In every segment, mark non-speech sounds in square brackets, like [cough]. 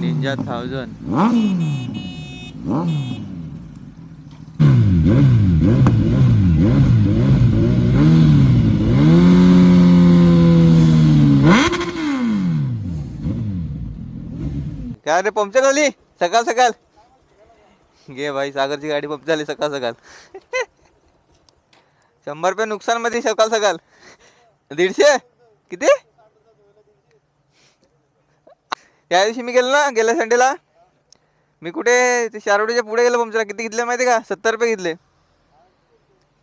Ninja thousand काय रे puncture झाली सकाळ सकाळ. घे भाई सागरची गाडी पंप झाली सकाळ सकाळ. शंभर रुपये नुकसानमध्ये सकाळ सकाळ. दीडशे? किती? त्या दिवशी मी गेलो ना गेल्या संडेला मी कुठे ते शारोडीच्या पुढे गेलो पंक्चरला किती घेतले माहिती का? सत्तर रुपये घेतले.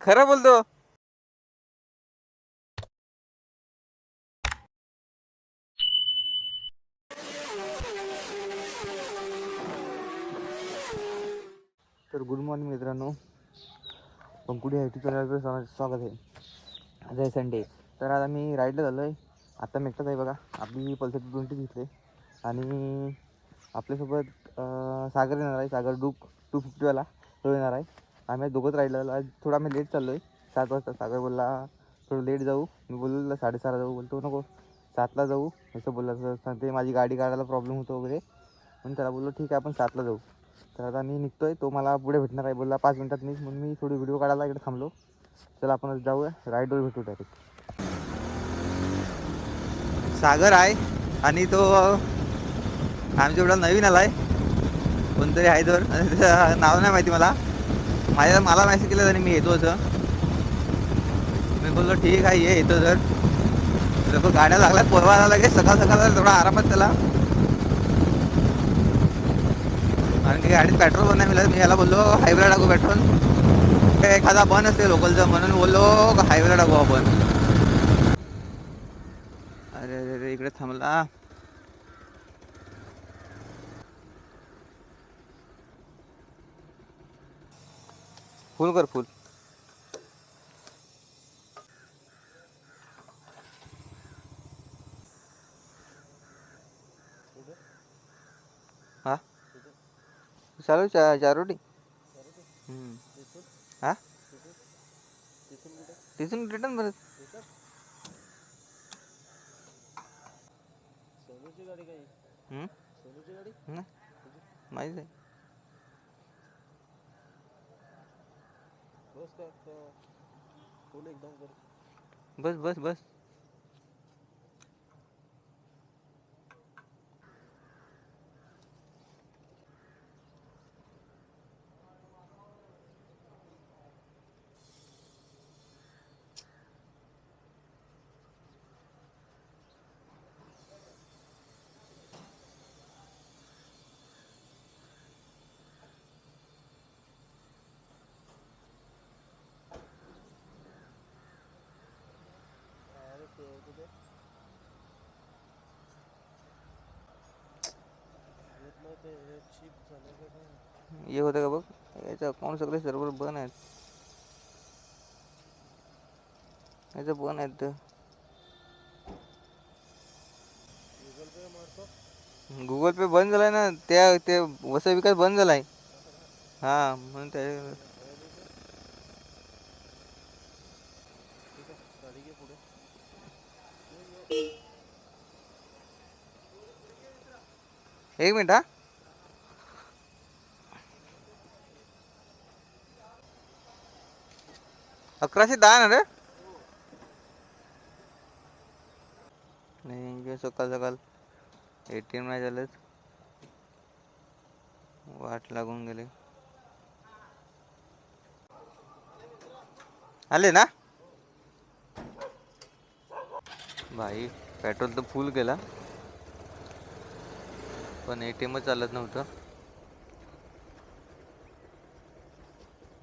खरं बोलतो. तर गुड मॉर्निंग मित्रांनो. पंकुडी आय टी चॅनलवर स्वागत आहे. आज आहे संडे तर आज आम्ही राईडला झालो आहे आत्ता मी एकटाच आहे बघा. आपली पल्सर ट्वेंटी घेतली. आणि आपल्यासोबत सागर येणार आहे. सागर डूक टू फिफ्टीवाला तो येणार आहे. आम्ही दोघंच राईडला थोडा आम्ही लेट चाललो आहे सात वाजता सागर बोलला थोडं लेट जाऊ. मी बोललो साडेसहाला जाऊ. बोलतो नको सातला जाऊ. असं बोलला तर सांगते माझी गाडी काढायला प्रॉब्लेम होतो वगैरे. म्हणून त्याला बोललो ठीक आहे आपण सातला जाऊ. तर आता मी निघतो आहे तो मला पुढे भेटणार आहे. बोलला पाच मिनटात मी म्हणून मी थोडी व्हिडिओ काढायला इकडे थांबलो. चला आपण जाऊया. राईडवर भेटू डायरेक्ट सागर आहे आणि तो आमच्या एवढा नवीन आलाय. कोणतरी आहे तर. त्याचं नाव नाही माहिती मला. माझ्या मला मेसेज केला त्याने मी येतो असं. मी बोललो ठीक आहे ये येतो जर लोक गाड्या लागल्या पोरवायला लागेल सकाळ सकाळ थोडा आरामात त्याला. आणि की गाडीत पेट्रोल पण नाही मिळत. मी याला बोललो हायवेला टाकू पेट्रोल एखादा बन असते लोकलचं म्हणून बोललो हायवेला टाकू आपण. अरे अरे अरे इकडे थांबला. फुल कर फुल। हा? चालू चा चारोटी हम्म. हा? तिथून रिटर्न परत हम्म? नाही माहीत आहे बस बस बस. हे होतं का बघ? याचं अकाउंट सगळे सर्वर बंद आहेत. याचं बंद आहेत गुगल पे बंद झालाय ना त्या ते वसा विकास बंद झालाय. हा म्हणून त्या एक मिनिट हा. अकराशे दहा ना रे? नाही सकाळ सकाळ. ए टी एम नाही झालं. वाट लागून गेले. आले ना? भाई पेट्रोल तर फुल केला पण ए टी एमच चालत नव्हतं.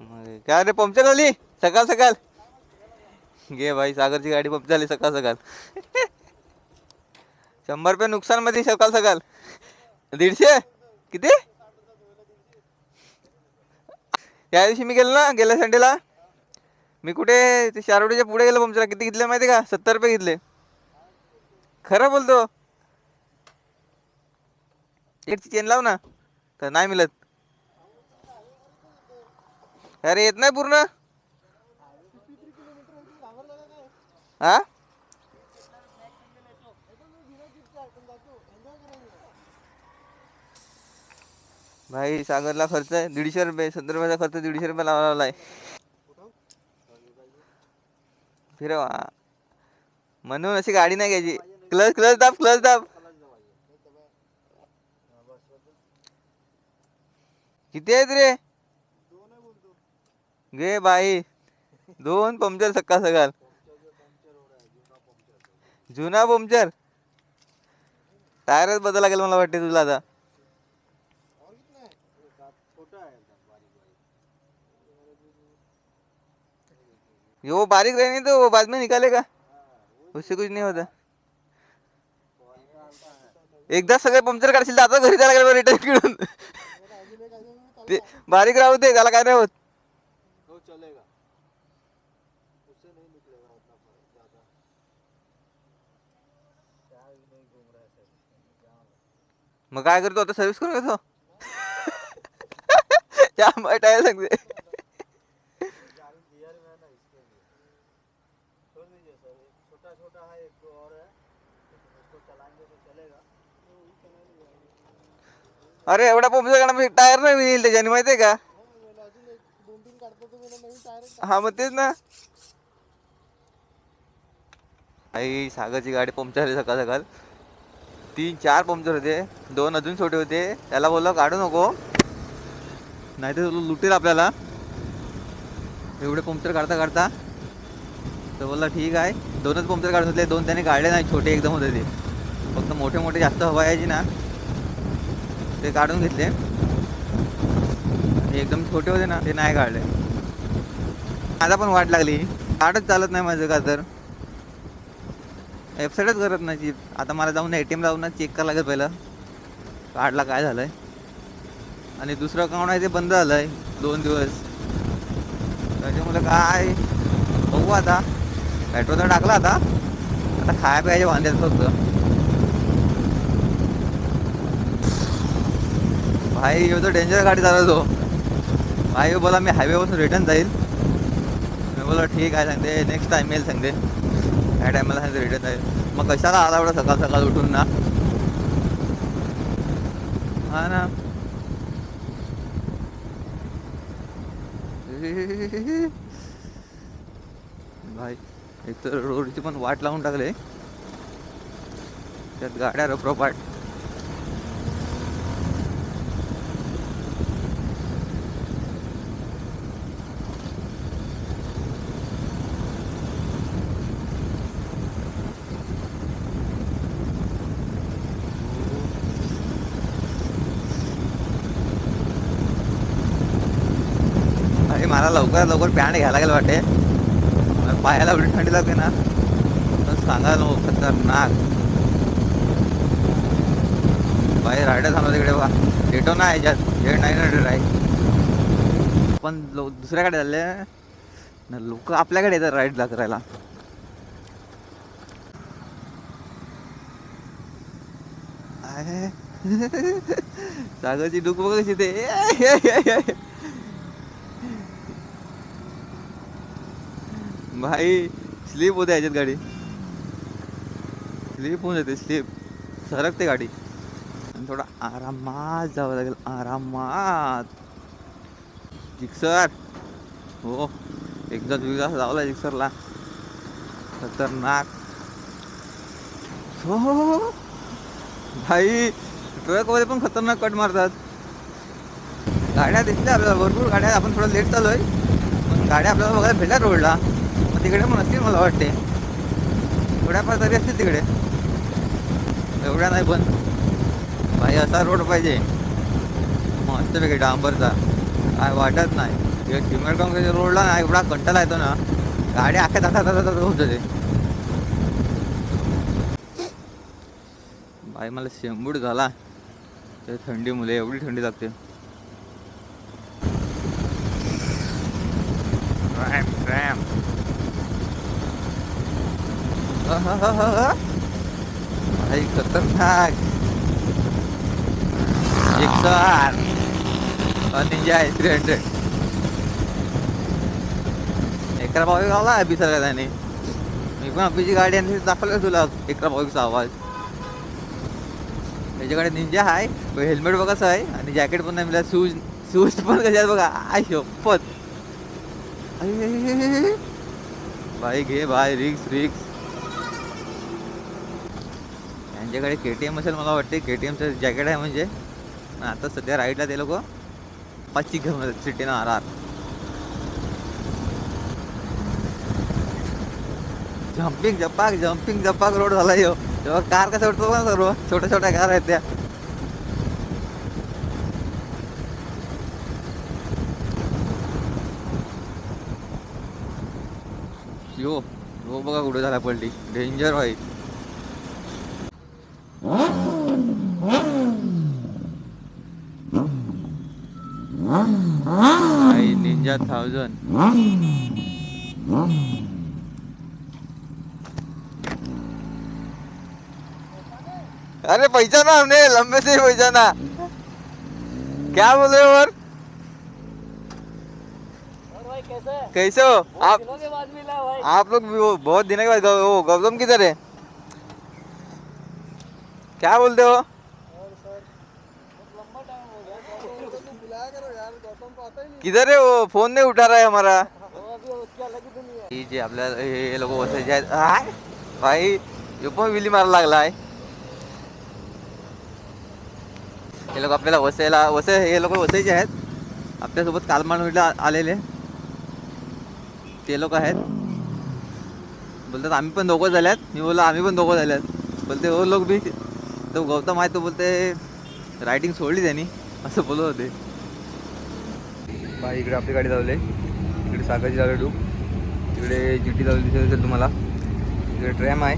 मग काय रे पंक्चर झाली? सकाळ सकाळ. घे भाई सागरची गाडी पंप झाली सकाळ सकाळ. शंभर रुपये नुकसानमध्ये सकाळ सकाळ. दीडशे? किती? त्या दिवशी मी गेलो ना गेल्या संडेला. मी कुठे ते शारोडीच्या पुढे गेलो पंपचा किती घेतले माहिती का? सत्तर रुपये घेतले. खरं बोलतो. एकची चेन लाव ना. तर नाही मिळत. अरे येत नाही पूर्ण. हा? भाई सागरला खर्च आहे. दीडशे रुपये सत्तर रुपयाचा खर्च दीडशे रुपये लावला आहे फिरवा. म्हणून अशी गाडी नाही घ्यायची. क्लच क्लच दाब क्लच दाब. किती आहेत रे? घे बाई. दोन पंक्चर सक्का सकाळ जुना पंक्चर टायरच बदल लागेल मला वाटते तुला आता. यो बारीक राही नाही तो बाद में निकालेगा उससे कुछ नहीं होता. एकदा सगळे पंक्चर काढशील तर आता घरी जायला लागेल रिटर्न किडून. ते बारीक राहू दे त्याला काय नाही होत वो चलेगा उससे नहीं निकलेगा उतना फर्क ज्यादा क्या ही नहीं घूम रहा है सर मग काय करतो आता सर्व्हिस करून घेतो जाम वाईट आहे सांगते गियर में है ना इसके लिए छोड़ दीजिए सर एक छोटा छोटा मग काय करतो आता? सर्विस करून कसं त्यामुळे टायर सांगते. अरे एवढा पोमचा गाडा म्हणजे टायर नाही मिळेल त्याच्यानी माहिती आहे का? हा मग तेच ना. आई सागरची गाडी पंक्चर झाली सकाळ सकाळ तीन चार पंक्चर होते. दोन अजून छोटे होते. त्याला बोललो काढू नको. नाही तर लुटेल आपल्याला. एवढे पंक्चर काढता काढता. तर बोलला ठीक आहे. दोनच पंक्चर काढून होते दोन त्याने काढले नाही. छोटे एकदम होते ते. फक्त मोठे मोठे जास्त हवा यायची ना ते काढून घेतले. एकदम छोटे होते ना ते नाही काढले. माझा पण वाट लागली. काढत चालत नाही माझं का तर? वेबसाईटच करत नाही ती. आता मला जाऊन ए टी एम जाऊन चेक करायला लागेल पहिलं. कार्डला काय झालं आहे आणि दुसरं अकाउंट आहे ते बंद झालं आहे दोन दिवस. त्याच्यामुळे काय? बघू आता. पेट्रोल तर टाकला आता. आता खाया प्यायचे वांद्यात फक्त. भाई यो तो डेंजर गाडी चालवतो. भाई बोला मी हायवेपासून रिटर्न जाईल. मी बोला ठीक आहे सांगते. नेक्स्ट टाईम येईल सांगते. ह्या टायमाला रिटर्न आहे. मग कशाला आला एवढा सकाळ सकाळ उठून ना? हा ना. भाई एक तर रोडची पण वाट लावून टाकले. त्यात गाड्या रपरपाट मला लवकरात लवकर पॅन्ट घ्यायला लागेल वाटे पायाला एवढी थंडी लागते ना. तर सांगा नको खतरनाक. बाहेर रायडर थांबला तिकडे बा डेटो ना याच्यात. नाही ना डे आहे पण लो दुसऱ्याकडे झाले ना लोक आपल्याकडे येतात राईडला करायला. [laughs] जागाची सागरची डुक बघ कशी ते. [laughs] भाई स्लीप होते याच्यात गाडी. स्लीप होऊन जाते स्लीप सरकते गाडी. आणि थोडा आरामात जावं लागेल आरामात. जिक्सर हो एकदा विकास लावला जिक्सरला खतरनाक. हो, हो, हो, हो. भाई ट्रकमध्ये पण खतरनाक कट मारतात. गाड्या दिसल्या आपल्याला भरपूर गाड्या. आपण थोडं लेट चालू आहे पण गाड्या आपल्याला बघायला भेटल्या रोडला तिकडे पण असतील मला वाटते. थोड्याफार तरी असतील तिकडे. एवढ्या नाही पण. भाई असा रोड पाहिजे. मस्तपैकी डांबरचा. काय वाटत नाही. हे काँग्रेसच्या रोडला ना एवढा कंटाला येतो ना. गाड्या अख्या तासा तासा तासा होत ते भाई मला शेंबूड झाला. ते थंडी मुले एवढी थंडी लागते. रॅम रॅम भाई खतरनाक. एक कार निंजा आहे थ्री हंड्रेड एकरा भाऊ गावला आहे बिसर त्याने मी पण आपली गाडी आणि दाखवलं तुला? एकरा भाऊचा आवाज. त्याच्याकडे निंजा आहे हेल्मेट बघा कसं आहे आणि जॅकेट पण नाही मिळालं शूज शूज पण कसे आहेत बघा. आय शपथ. भाई घे भाई रिक्स रिक्स त्यांच्याकडे के टी एम असेल मला वाटते. के टी एमचं जॅकेट आहे म्हणजे. आता सध्या राईडला ते लोक पाचशे घेऊन सिटीनं आर आर जम्पिंग जपाक जम्पिंग जपाक रोड झाला यो. तेव्हा कार कसं उठतो ना सर्व? छोट्या छोट्या कार आहेत त्या. यो हो बघा कुठे झाला पडली डेंजर व्हाईट निंजा थाउजंड अरे पैसा ना हमने लंबे से ही पैसा ना। क्या बोल रहे हो और? और भाई कैसे है? कैसे हो? आप के बाद मिला भाई। आप लोग भी वो बहुत दिनों के बाद वो गौतम किधर है? क्या बोलते हो और सर बहुत लंबा टाइम हो गया गौतम को बुलाया करो यार गौतम को आता ही नहीं किधर है वो? फोन नहीं उठा रहा है हमारा। जे आपल्या हे हे लोक बसायचे आहेत. आय! भाई यो पण विली मारायला लागला आहे. हे लोक आपल्याला वसायला वसाय हे लोक वसायचे आहेत. आपल्यासोबत कालमांडवीला आलेले. ते लोक आहेत. बोलतात आम्ही पण दोघं झाल्यात. मी बोललो आम्ही पण दोघं झाल्यात. बोलते हो लोक बी. तो गौतम आहे तो बोलते रायटिंग सोडली त्यांनी. असं बोलत होते. बा इकडे आपली गाडी लावली इकडे सागरची लावली डू इकडे जी टी लावली दिसत असेल तुम्हाला. इकडे ट्रॅम आहे.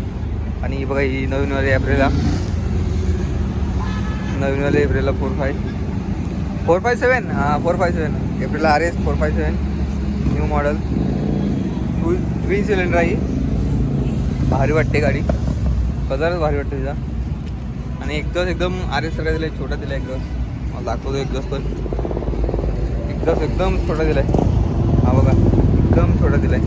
आणि ही बघा ही नवीनवाली एप्रिलला. नवीनवाली एप्रिलला four five four five seven हां फोर फाय सेवन एप्रिलला R S four five seven new model two twin cylinder आहे भारी वाटते गाडी. कलरच भारी वाटते तिचा. आणि एकदम एकदम आर एस सगळ्या दिला आहे छोटा दिला एकदम मला दाखवतो एकदम पण. जस एकदम छोटा दिलाय. हा बघा एकदम छोटा दिलाय.